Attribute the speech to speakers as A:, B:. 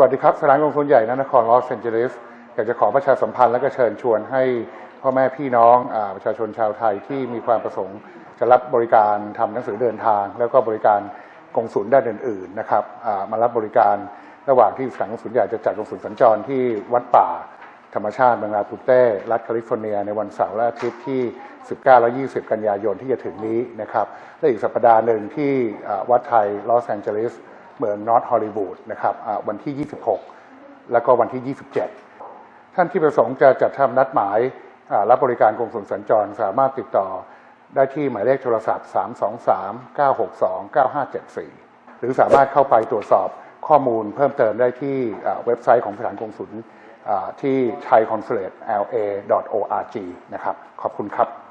A: วัสดีครับ สถานกงสุลใหญ่นนครลอสแอนเจลิสอยากจะขอประชาสัมพันธ์และก็เชิญชวนให้พ่อแม่พี่น้องอประชาชนชาวไทยที่มีความประสงค์ จะรับบริการทำหนังสือเดินทาง แล้วก็บริการกงสุลด้านอื่นๆนะครับมารับบริการระหว่างที่สถานกงสุลใหญ่จะจัดกงสุลสัญจรที่วัดป่าธรรมชาติเมืองลาปูเต้รัฐแคลิฟอร์เนีย ในวันเสาร์และอาทิตย์ที่ 19 และ 20 กันยายนที่จะถึงนี้นะครับและอีกสัปดาห์หนึ่งที่วัดไทยลอสแอนเจลิส เมืองนอร์ทฮอลลีวูดนะครับวันที่ 26 แล้วก็วันที่ 27 ท่านที่ประสงค์จะจัดทำนัดหมายรับบริการกงสุลสัญจรสามารถติดต่อได้ที่หมายเลขโทรศัพท์ 323 962 9574 หรือสามารถเข้าไปตรวจสอบข้อมูลเพิ่มเติมได้ที่เว็บไซต์ของสถานกงสุลที่ thaiconsulate.la.org นะครับ ขอบคุณครับ